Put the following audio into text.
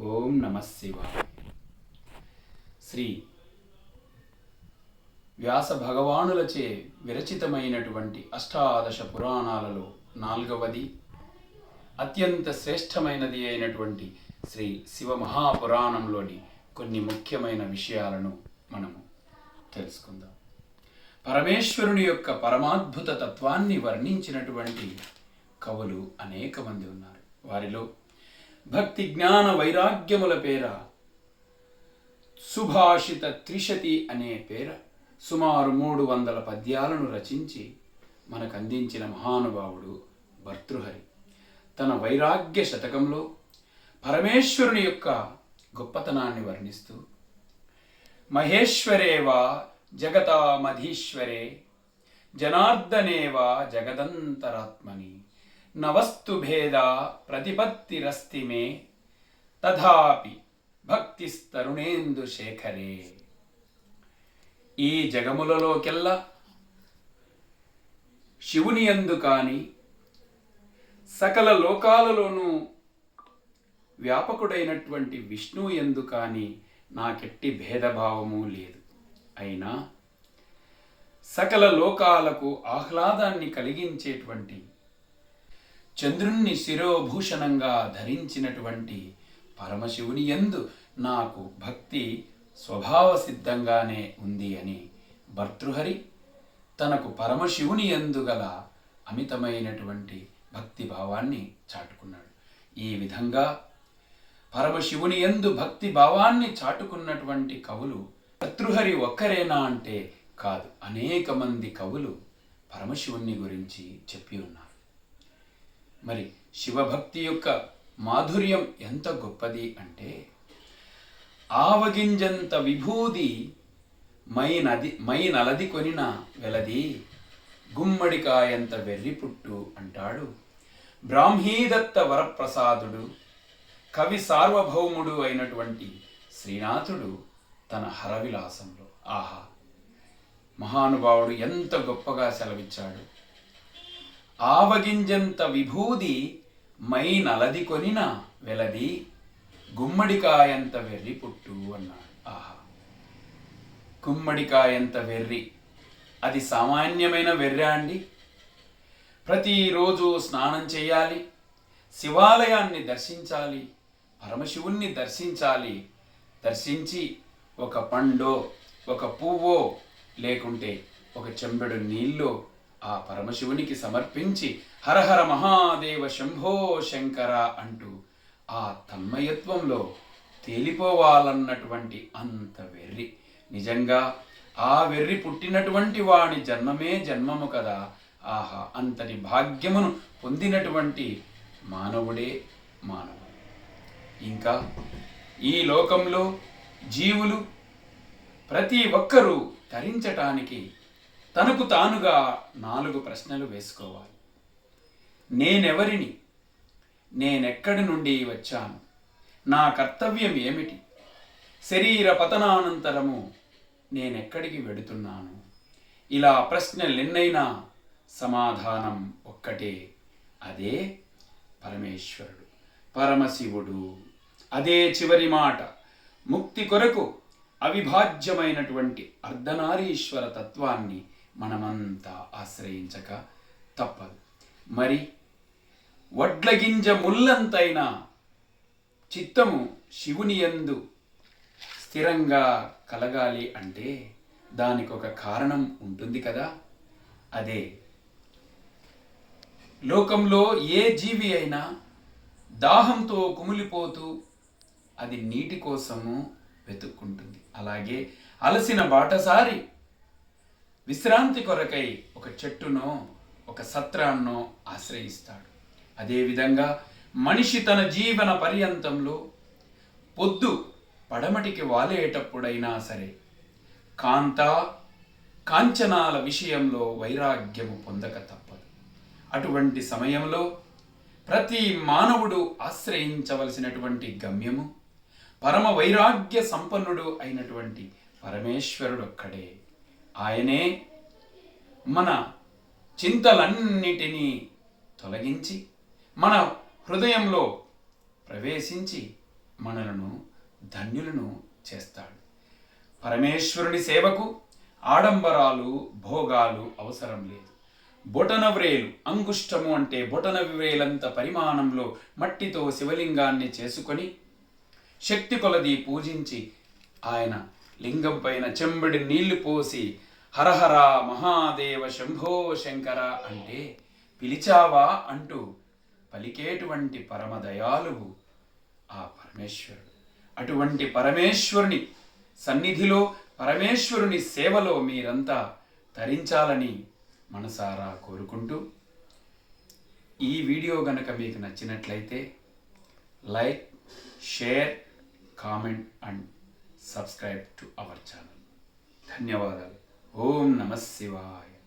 ఓం నమ శివాయ. శ్రీ వ్యాస భగవానులచే విరచితమైనటువంటి అష్టాదశ పురాణాలలో నాలుగవది అత్యంత శ్రేష్టమైనది అయినటువంటి శ్రీ శివ మహాపురాణంలోని కొన్ని ముఖ్యమైన విషయాలను మనము తెలుసుకుందాం. పరమేశ్వరుని యొక్క పరమాద్భుత తత్వాన్ని వర్ణించినటువంటి కవులు అనేక మంది ఉన్నారు. వారిలో భక్తి జ్ఞాన వైరాగ్యముల పేర. సుభాషిత త్రిశతి అనే పేర. సుమారు మూడు వందల పద్యాలను రచించి మనకు అందించిన మహానుభావుడు భర్తృహరి. తన వైరాగ్య శతకంలో పరమేశ్వరుని యొక్క గొప్పతనాన్ని వర్ణిస్తూ మహేశ్వరేవా జగతామధీశ్వరే జనార్దనేవా జగదంతరాత్మని నవస్తు భేద ప్రతిపత్తిరస్తి మే తథాపి భక్తిస్తరుణేందు శేఖరే. ఈ జగములలోకెల్లా శివుని యందు కాని సకల లోకాలలోనూ వ్యాపకుడైనటువంటి విష్ణువు ఎందు కాని నాకెట్టి భేదభావము లేదు. అయినా సకల లోకాలకు ఆహ్లాదాన్ని కలిగించేటువంటి చంద్రుణ్ణి శిరోభూషణంగా ధరించినటువంటి పరమశివుని యందు నాకు భక్తి స్వభావ సిద్ధంగానే ఉంది అని భర్తృహరి తనకు పరమశివుని యందు గల అమితమైనటువంటి భక్తి భావాన్ని చాటుకున్నాడు. ఈ విధంగా పరమశివుని యందు భక్తి భావాన్ని చాటుకున్నటువంటి కవులు భర్తృహరి ఒక్కరేనా అంటే కాదు అనేక మంది కవులు పరమశివుని గురించి చెప్పి ఉన్నారు. మరి శివభక్తి యొక్క మాధుర్యం ఎంత గొప్పది అంటే ఆవగింజంత విభూది మై నది మై నలది కొనిన వెలది గుమ్మడికాయంత వెర్రి పుట్టు అంటాడు. బ్రాహ్మీదత్త వరప్రసాదుడు కవి సార్వభౌముడు అయినటువంటి శ్రీనాథుడు తన హరవిలాసంలో. ఆహా! మహానుభావుడు ఎంత గొప్పగా సెలవిచ్చాడు. ఆవగింజంత విభూది మై నలది కొనిన వెలది గుమ్మడికాయంత వెర్రి పుట్టు అన్నాడు. ఆహా. గుమ్మడికాయంత వెర్రి. అది సామాన్యమైన వెర్రా అండి? ప్రతిరోజు స్నానం చేయాలి శివాలయాన్ని దర్శించాలి పరమశివుణ్ణి దర్శించాలి దర్శించి ఒక పండో ఒక పువ్వో లేకుంటే ఒక చెంబెడు నీళ్ళో ఆ పరమశివునికి సమర్పించి హరహర మహాదేవ శంభో శంకర అంటూ ఆ తన్మయత్వంలో తేలిపోవాలన్నటువంటి అంత వెర్రి. నిజంగా ఆ వెర్రి పుట్టినటువంటి వాడి జన్మమే జన్మము కదా. ఆహా అంతటి భాగ్యమును పొందినటువంటి మానవుడే మానవుడు. ఇంకా ఈ లోకంలో జీవులు ప్రతి ఒక్కరూ తరించటానికి తనకు తానుగా నాలుగు ప్రశ్నలు వేసుకోవాలి. నేనెవరిని? నేనెక్కడి నుండి వచ్చాను? నా కర్తవ్యం ఏమిటి? శరీర పతనానంతరము నేనెక్కడికి వెడుతున్నాను? ఇలా ప్రశ్నలెన్నైనా సమాధానం ఒక్కటే. అదే పరమేశ్వరుడు పరమశివుడు. అదే చివరి మాట. ముక్తి కొరకు అవిభాజ్యమైనటువంటి అర్ధనారీశ్వర తత్వాన్ని మనమంతా ఆశ్రయించక తప్పదు. మరి వడ్లగింజ ముల్లంతైన చిత్తము శివుని యందు స్థిరంగా కలగాలి అంటే దానికి ఒక కారణం ఉంటుంది కదా? అదే లోకంలో ఏ జీవి అయినా దాహంతో కుమిలిపోతూ అది నీటి కోసము వెతుక్కుంటుంది. అలాగే అలసిన బాటసారి విశ్రాంతి కొరకై ఒక చెట్టునో ఒక సత్రాన్నో ఆశ్రయిస్తాడు. అదేవిధంగా మనిషి తన జీవన పర్యంతంలో పొద్దు పడమటికి వాలేటప్పుడైనా సరే కాంత కాంచనాల విషయంలో వైరాగ్యము పొందక తప్పదు. అటువంటి సమయంలో ప్రతి మానవుడు ఆశ్రయించవలసినటువంటి గమ్యము పరమ వైరాగ్య సంపన్నుడు అయినటువంటి పరమేశ్వరుడు ఒక్కడే ఆయనే మన చింతలన్నిటినీ తొలగించి మన హృదయంలో ప్రవేశించి మనలను ధన్యులను చేస్తాడు. పరమేశ్వరుని సేవకు ఆడంబరాలు భోగాలు అవసరం లేదు. బొటన వ్రేలు అంగుష్టము అంటే బొటన వ్రేలంత పరిమాణంలో మట్టితో శివలింగాన్ని చేసుకొని శక్తి కొలది పూజించి ఆయన లింగం పైన చెంబడి నీళ్ళు పోసి హరహర మహాదేవ శంభో శంకర అంటే పిలిచావా అంటూ పలికేటువంటి పరమదయాలువు ఆ పరమేశ్వరుడు. అటువంటి పరమేశ్వరుని సన్నిధిలో పరమేశ్వరుని సేవలో మీరంతా తరించాలని మనసారా కోరుకుంటూ ఈ వీడియో గనక మీకు నచ్చినట్లయితే like share comment and subscribe to our channel. ధన్యవాదాలు. ఓం నమ శివాయ